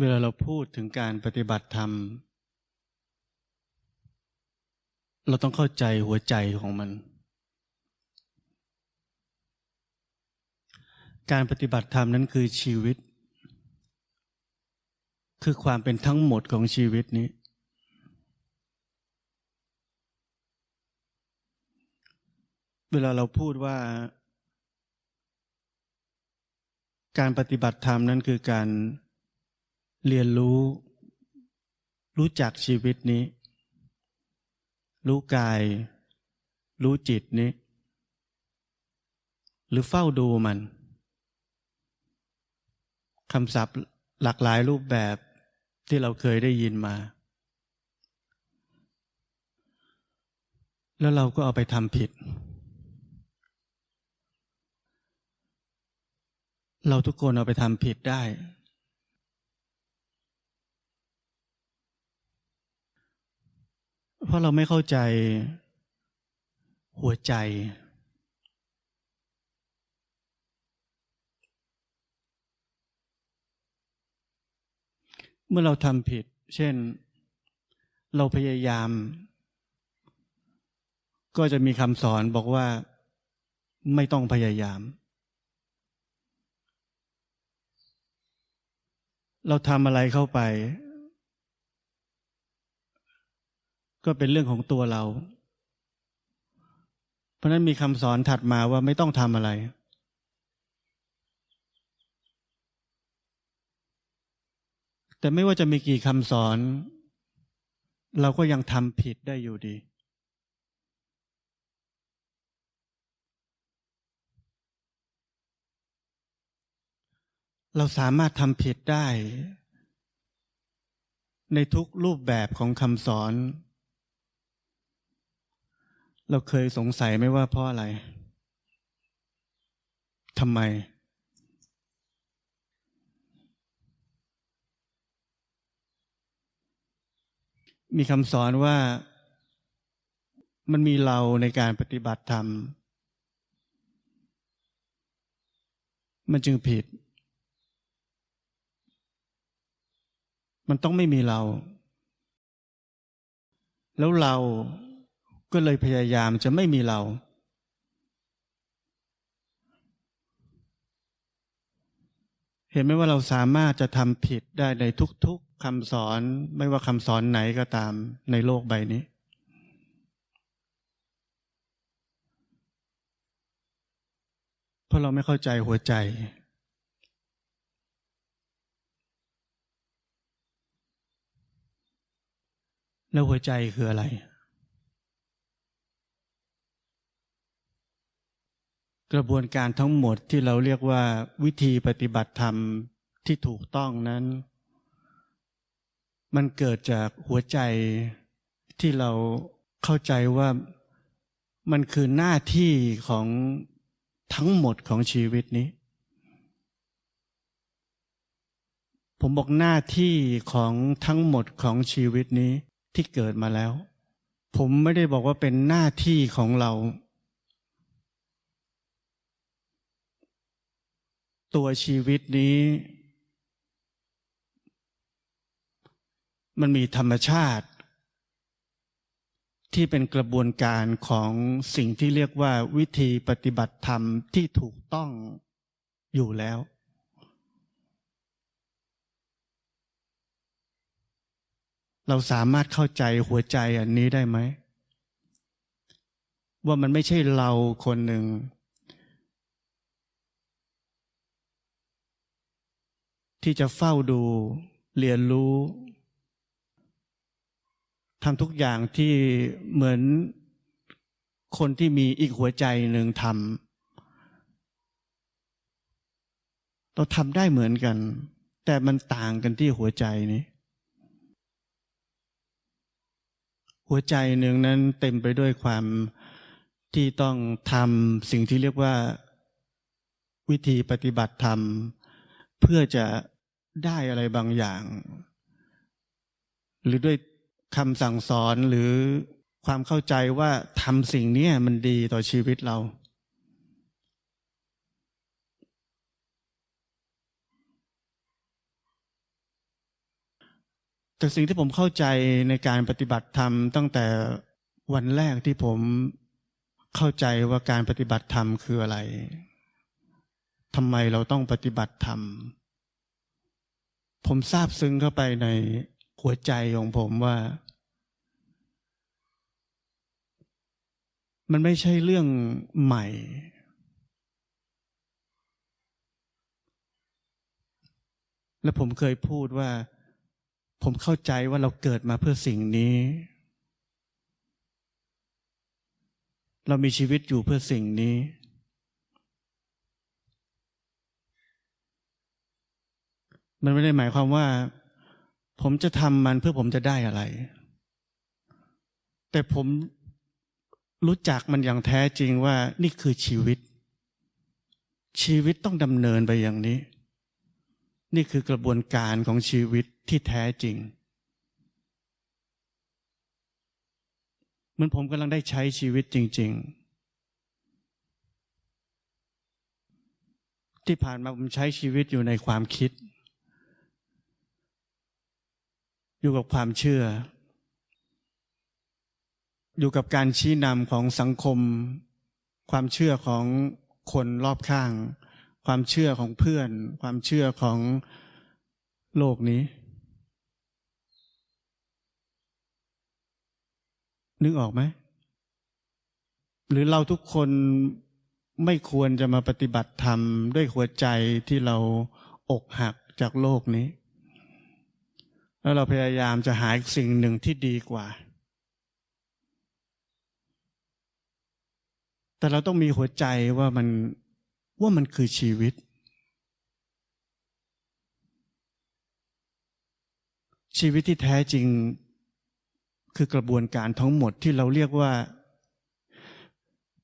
เวลาเราพูดถึงการปฏิบัติธรรม เราต้องเข้าใจหัวใจของมัน การปฏิบัติธรรมนั้นคือชีวิต คือความเป็นทั้งหมดของชีวิตนี้ เวลาเราพูดว่า การปฏิบัติธรรมนั้นคือการ เรียนรู้ รู้จักชีวิตนี้ รู้กาย รู้จิตนี้ หรือเฝ้าดูมันคำศัพท์หลากหลายรูปแบบที่เราเคยได้ยินมา แล้วเราก็เอาไปทำผิด เราทุกคนเอาไปทำผิดได้ เพราะเราไม่เข้าใจหัวใจ เมื่อเราทำผิด เช่น เราพยายาม ก็จะมีคำสอนบอกว่าไม่ต้องพยายาม เราทำอะไรเข้าไป ก็เป็นเรื่องของตัวเรา เพราะนั้นมีคำสอนถัดมาว่าไม่ต้องทำอะไร แต่ไม่ว่าจะมีกี่คำสอน เราก็ยังทำผิดได้อยู่ดี เราสามารถทำผิดได้ ในทุกรูปแบบของคำสอน เราเคยสงสัยไหมว่าเพราะอะไรทำไม มีคำสอนว่ามันมีเราในการปฏิบัติธรรม มันจึงผิด มันต้องไม่มีเรา แล้วเรา ก็เลยพยายามจะไม่มีเรา เห็นไหมว่าเราสามารถจะทำผิดได้ในทุกๆคำสอนไม่ว่าคำสอนไหนก็ตามในโลกใบนี้ เพราะเราไม่เข้าใจหัวใจแล้วหัวใจคืออะไร กระบวนการทั้งหมดที่เราเรียกว่าวิธีปฏิบัติธรรมที่ถูกต้องนั้น มันเกิดจากหัวใจที่เราเข้าใจว่ามันคือหน้าที่ของทั้งหมดของชีวิตนี้ ผมบอกหน้าที่ของทั้งหมดของชีวิตนี้ที่เกิดมาแล้ว ผมไม่ได้บอกว่าเป็นหน้าที่ของเรา ตัวชีวิตนี้ มันมีธรรมชาติ ที่เป็นกระบวนการของสิ่งที่เรียกว่าวิธีปฏิบัติธรรมที่ถูกต้องอยู่แล้ว เราสามารถเข้าใจหัวใจอันนี้ได้ไหม ว่ามันไม่ใช่เราคนหนึ่ง ที่จะเฝ้าดูเรียนรู้ทำทุกอย่างที่เหมือนคนที่มีอีกหัวใจหนึ่งทำเราทำได้เหมือนกัน แต่มันต่างกันที่หัวใจนี้ หัวใจหนึ่งนั้นเต็มไปด้วยความที่ต้องทำสิ่งที่เรียกว่า วิธีปฏิบัติธรรม เพื่อจะ ได้อะไรบางอย่าง หรือด้วยคำสั่งสอนหรือความเข้าใจว่าทำสิ่งนี้มันดีต่อชีวิตเรา แต่สิ่งที่ผมเข้าใจในการปฏิบัติธรรมตั้งแต่วันแรกที่ผมเข้าใจว่าการปฏิบัติธรรมคืออะไรทำไมเราต้องปฏิบัติธรรม ผมทราบซึ้งเข้าไปในหัวใจของผมว่า มันไม่ใช่เรื่องใหม่ และผมเคยพูดว่า ผมเข้าใจว่าเราเกิดมาเพื่อสิ่งนี้ เรามีชีวิตอยู่เพื่อสิ่งนี้ มันไม่ได้หมายความว่า ผมจะทำมันเพื่อผมจะได้อะไร แต่ผมรู้จักมันอย่างแท้จริงว่านี่คือชีวิต ชีวิตต้องดำเนินไปอย่างนี้ นี่คือกระบวนการของชีวิตที่แท้จริงเหมือนผมกำลังได้ใช้ชีวิตจริง ๆ ที่ผ่านมาผมใช้ชีวิตอยู่ในความคิด อยู่กับความเชื่อ อยู่กับการชี้นำของสังคม ความเชื่อของคนรอบข้าง ความเชื่อของเพื่อน ความเชื่อของโลกนี้ นึกออกไหม หรือเราทุกคนไม่ควรจะมาปฏิบัติธรรมด้วยหัวใจที่เราอกหักจากโลกนี้ แล้วเราพยายามจะหาอีกสิ่งหนึ่งที่ดีกว่า แต่เราต้องมีหัวใจว่ามันว่ามันคือชีวิต ชีวิตที่แท้จริงคือกระบวนการทั้งหมดที่เราเรียกว่า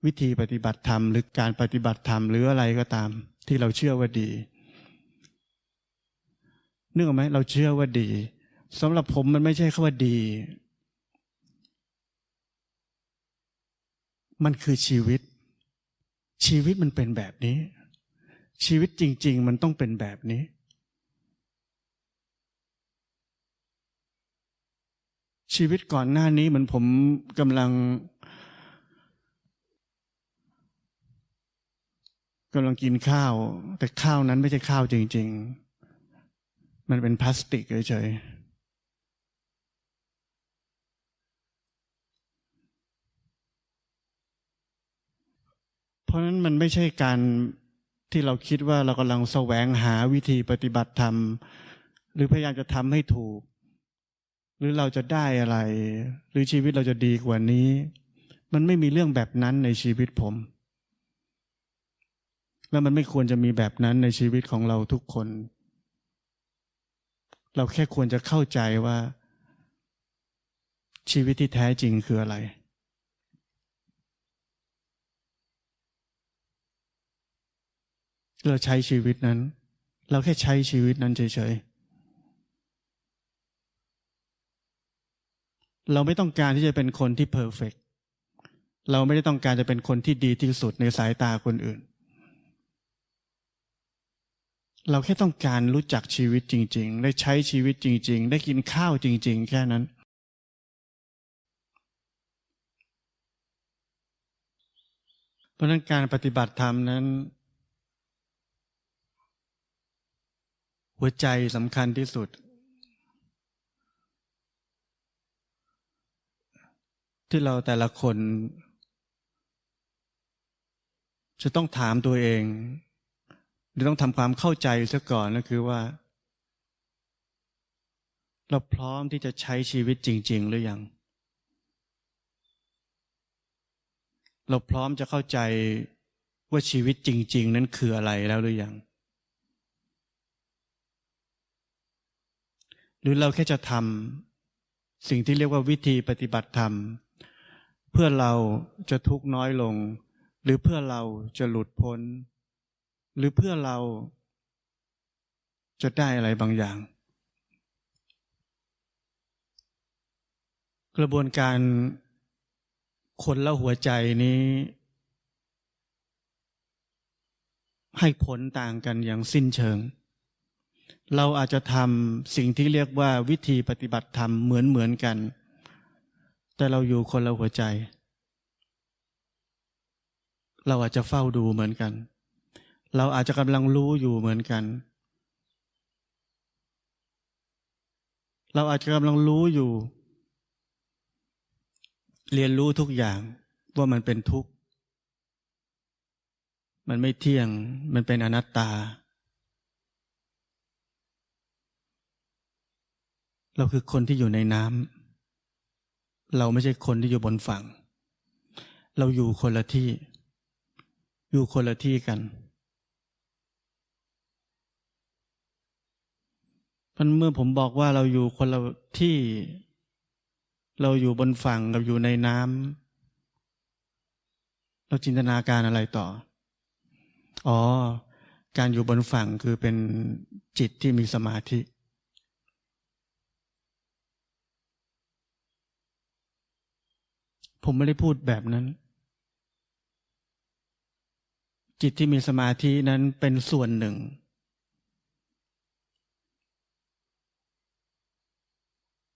วิธีปฏิบัติธรรม หรือการปฏิบัติธรรมหรืออะไรก็ตาม ที่เราเชื่อว่าดีนึกออกไหมเราเชื่อว่าดี สำหรับผมมันไม่ใช่คำว่าดี มันคือชีวิต ชีวิตมันเป็นแบบนี้ ชีวิตจริง ๆ มันต้องเป็นแบบนี้ ชีวิตก่อนหน้านี้เหมือนผมกำลังกำลังกินข้าว แต่ข้าวนั้นไม่ใช่ข้าวจริง ๆ มันเป็นพลาสติกเฉยๆ เพราะฉะนั้นมันไม่ใช่การที่เราคิดว่าเรากำลังแสวงหาวิธีปฏิบัติธรรม หรือพยายามจะทำให้ถูก หรือเราจะได้อะไร หรือชีวิตเราจะดีกว่านี้ มันไม่มีเรื่องแบบนั้นในชีวิตผม แล้วมันไม่ควรจะมีแบบนั้นในชีวิตของเราทุกคน เราแค่ควรจะเข้าใจว่า ชีวิตที่แท้จริงคืออะไร เราใช้ชีวิตนั้น เราแค่ใช้ชีวิตนั้นเฉยๆ เราไม่ต้องการที่จะเป็นคนที่เพอร์เฟกเราไม่ได้ต้องการจะเป็นคนที่ดีที่สุดในสายตาคนอื่น เราแค่ต้องการรู้จักชีวิตจริง ๆ ได้ใช้ชีวิตจริง ๆ ได้กินข้าวจริง ๆ แค่นั้นเพราะนั้นการปฏิบัติธรรมนั้น หัวใจสำคัญที่สุด ที่เราแต่ละคน จะต้องถามตัวเองหรือต้องทำความเข้าใจซะก่อนก็คือว่า เราพร้อมที่จะใช้ชีวิตจริง ๆ หรือยัง เราพร้อมจะเข้าใจว่าชีวิตจริง ๆ นั้นคืออะไรแล้วหรือยัง หรือเราแค่จะทำสิ่งที่เรียกว่าวิธีปฏิบัติธรรม เพื่อเราจะทุกข์น้อยลง หรือเพื่อเราจะหลุดพ้น หรือเพื่อเราจะได้อะไรบางอย่าง กระบวนการคนละหัวใจนี้ ให้ผลต่างกันอย่างสิ้นเชิง เราอาจจะทำสิ่งที่เรียกว่าวิธีปฏิบัติธรรมเหมือนเหมือนกัน แต่เราอยู่คนละหัวใจ เราอาจจะเฝ้าดูเหมือนกัน เราอาจจะกำลังรู้อยู่เหมือนกัน เราอาจจะกำลังรู้อยู่ เรียนรู้ทุกอย่างว่ามันเป็นทุกข์ มันไม่เที่ยง มันเป็นอนัตตา เราคือคนที่อยู่ในน้ำเราไม่ใช่คนที่อยู่บนฝั่ง เราอยู่คนละที่ อยู่คนละที่กันมันเมื่อผมบอกว่าเราอยู่คนละที่ เราอยู่บนฝั่งกับอยู่ในน้ำเราจินตนาการอะไรต่อ อ๋อ การอยู่บนฝั่งคือเป็นจิตที่มีสมาธิ ผมไม่ได้พูดแบบนั้น จิตที่มีสมาธินั้นเป็นส่วนหนึ่ง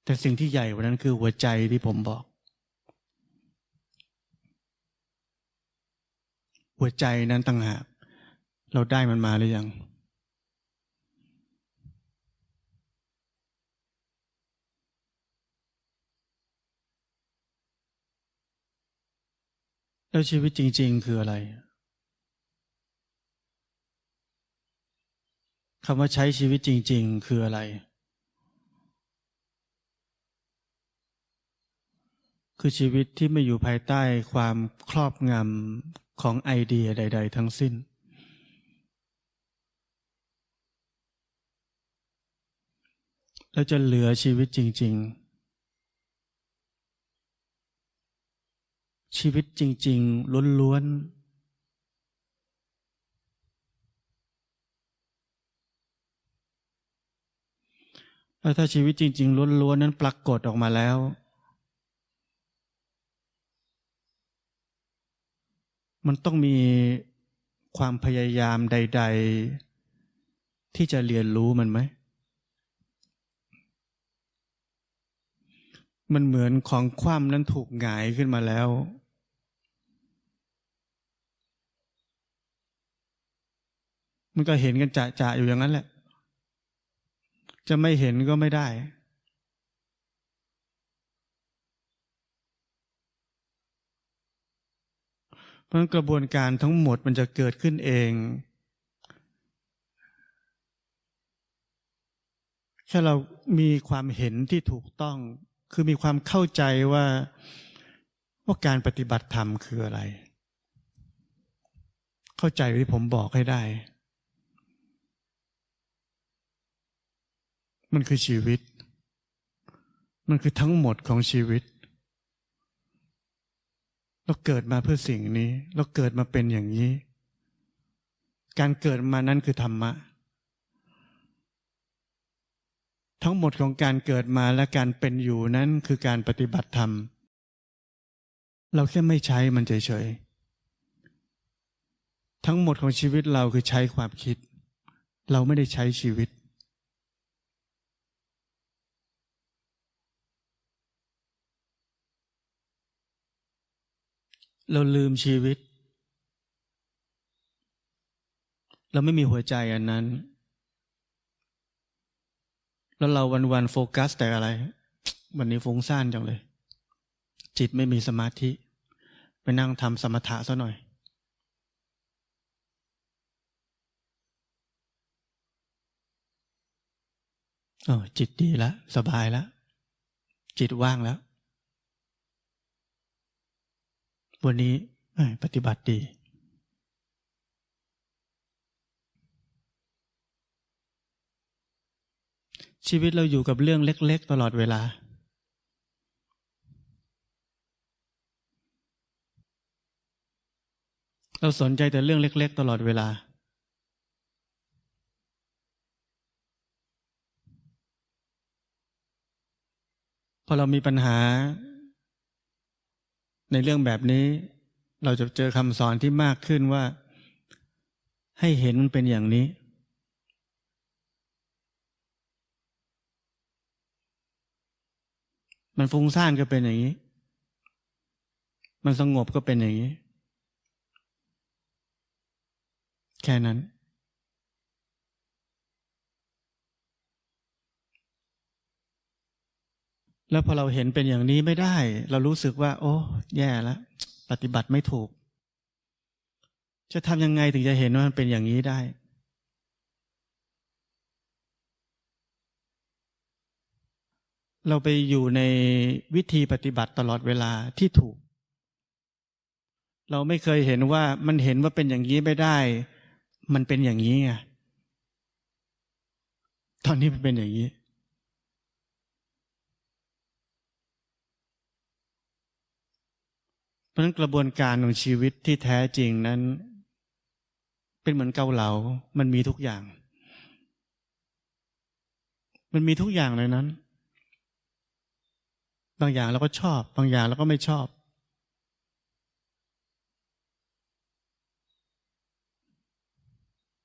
แต่สิ่งที่ใหญ่กว่านั้นคือหัวใจที่ผมบอก หัวใจนั้นต่างหาก เราได้มันมาหรือยัง แล้วชีวิตจริง ๆ คืออะไรคำว่าใช้ชีวิตจริง ๆ คืออะไร คือชีวิตที่ไม่อยู่ภายใต้ความครอบงำของไอเดียใด ๆ ทั้งสิ้น แล้วจะเหลือชีวิตจริง ๆ ชีวิตจริง ๆ ล้วนๆแล้วถ้าชีวิตจริง ๆ ล้วนๆ นั้นปรากฏออกมาแล้ว มันต้องมีความพยายามใด ๆ ที่จะเรียนรู้มันไหม มันเหมือนของคว่ำนั้นถูกหงายขึ้นมาแล้ว มันก็เห็นกันจะจะอยู่อย่างนั้นแหละ จะไม่เห็นก็ไม่ได้ เพราะกระบวนการทั้งหมดมันจะเกิดขึ้นเอง แค่เรามีความเห็นที่ถูกต้อง คือมีความเข้าใจว่าว่าการปฏิบัติธรรมคืออะไร เข้าใจที่ผมบอกให้ได้ มันคือชีวิต มันคือทั้งหมดของชีวิต เราเกิดมาเพื่อสิ่งนี้ เราเกิดมาเป็นอย่างนี้ การเกิดมานั้นคือธรรมะ ทั้งหมดของการเกิดมาและการเป็นอยู่นั้นคือการปฏิบัติธรรม เราแค่ไม่ใช้มันเฉยๆ ทั้งหมดของชีวิตเราคือใช้ความคิด เราไม่ได้ใช้ชีวิต เราลืมชีวิต เราไม่มีหัวใจอันนั้น แล้วเราวันๆโฟกัสแต่อะไร วันนี้ฟุ้งซ่านจังเลย จิตไม่มีสมาธิ ไปนั่งทำสมถะซะหน่อยเออจิตดีแล้วสบายแล้ว จิตว่างแล้ว วันนี้ปฏิบัติดีชีวิตเราอยู่กับเรื่องเล็ก ๆ ตลอดเวลา เราสนใจแต่เรื่องเล็ก ๆ ตลอดเวลา พอเรามีปัญหา ในเรื่องแบบนี้เราจะเจอคำสอนที่มากขึ้นว่า ให้เห็นมันเป็นอย่างนี้ มันฟุ้งซ่านก็เป็นอย่างนี้ มันสงบก็เป็นอย่างนี้ แค่นั้น แล้วพอเราเห็นเป็นอย่างนี้ไม่ได้ เรารู้สึกว่า โอ้ แย่แล้วปฏิบัติไม่ถูก จะทำยังไงถึงจะเห็นว่ามันเป็นอย่างนี้ได้ เราไปอยู่ในวิธีปฏิบัติตลอดเวลาที่ถูก เราไม่เคยเห็นว่ามันเห็นว่าเป็นอย่างนี้ไม่ได้ มันเป็นอย่างนี้ไงตอนนี้มันเป็นอย่างนี้ เพราะฉะนั้นกระบวนการของชีวิตที่แท้จริงนั้น เป็นเหมือนเกาเหลา มันมีทุกอย่าง มันมีทุกอย่างเลยนั้น บางอย่างเราก็ชอบ บางอย่างเราก็ไม่ชอบ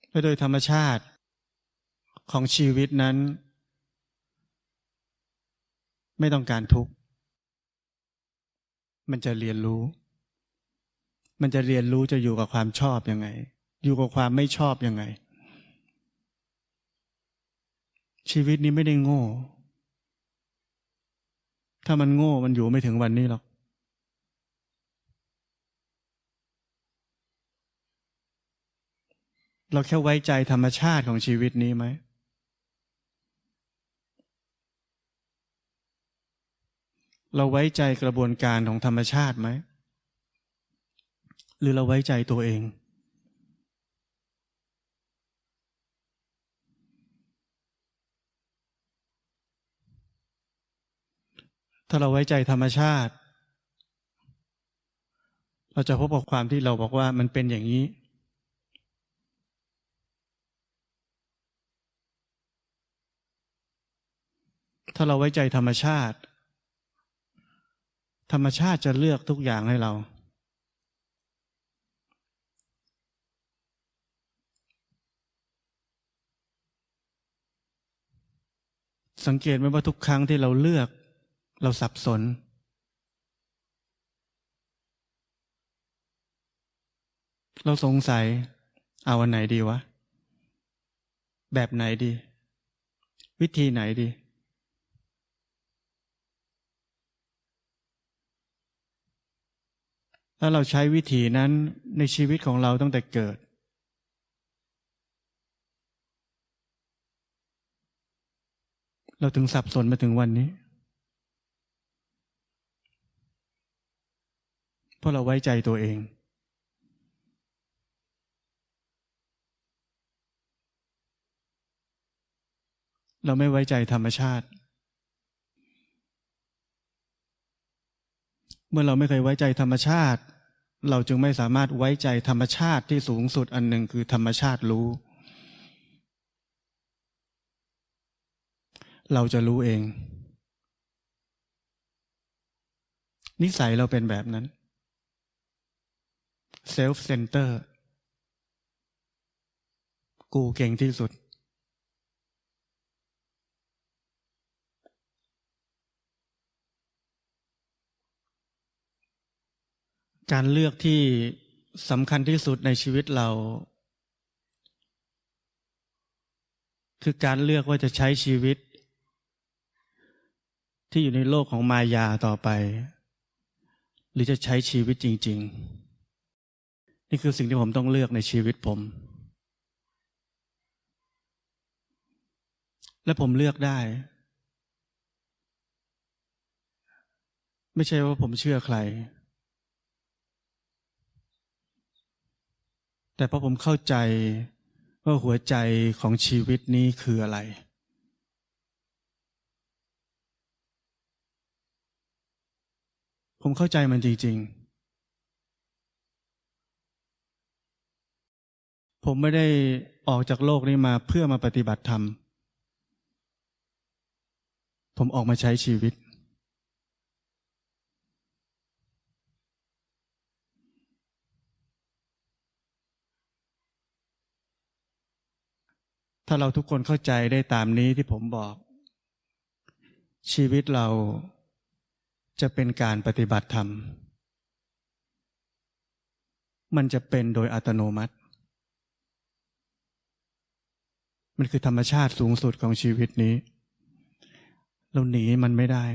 และโดยธรรมชาติของชีวิตนั้น ไม่ต้องการทุกข์ มันจะเรียนรู้ มันจะเรียนรู้จะอยู่กับความชอบยังไง อยู่กับความไม่ชอบยังไง ชีวิตนี้ไม่ได้โง่ ถ้ามันโง่มันอยู่ไม่ถึงวันนี้หรอก เราแค่ไว้ใจธรรมชาติของชีวิตนี้ไหม เราไว้ใจกระบวนการของธรรมชาติไหม หรือเราไว้ใจตัวเอง ถ้าเราไว้ใจธรรมชาติ เราจะพบกับความที่เราบอกว่ามันเป็นอย่างนี้ถ้าเราไว้ใจธรรมชาติ ธรรมชาติจะเลือกทุกอย่างให้เรา สังเกตไหมว่าทุกครั้งที่เราเลือก เราสับสน เราสงสัย เอาอันไหนดีวะ แบบไหนดี วิธีไหนดี ถ้าเราใช้วิธีนั้นในชีวิตของเราตั้งแต่เกิด เราถึงสับสนมาถึงวันนี้ เพราะเราไว้ใจตัวเอง เราไม่ไว้ใจธรรมชาติ เมื่อเราไม่เคยไว้ใจธรรมชาติ เราจึงไม่สามารถไว้ใจธรรมชาติที่สูงสุดอันหนึ่งคือธรรมชาติรู้ เราจะรู้เอง นิสัยเราเป็นแบบนั้นเซลฟ์เซนเตอร์กูเก่งที่สุด การเลือกที่สำคัญที่สุดในชีวิตเรา คือการเลือกว่าจะใช้ชีวิต ที่อยู่ในโลกของมายาต่อไป หรือจะใช้ชีวิตจริง ๆ นี่คือสิ่งที่ผมต้องเลือกในชีวิตผม และผมเลือกได้ ไม่ใช่ว่าผมเชื่อใคร แต่พราะผมเข้าใจว่าหัวใจของชีวิตนี้คืออะไร ผมเข้าใจมันจริง ๆ ผมไม่ได้ออกจากโลกนี้มาเพื่อมาปฏิบัติธรรม ผมออกมาใช้ชีวิต ถ้าเราทุกคนเข้าใจได้ตามนี้ที่ผมบอก ชีวิตเราจะเป็นการปฏิบัติธรรม มันจะเป็นโดยอัตโนมัติ มันคือธรรมชาติสูงสุดของชีวิตนี้ เราหนีมันไม่ได้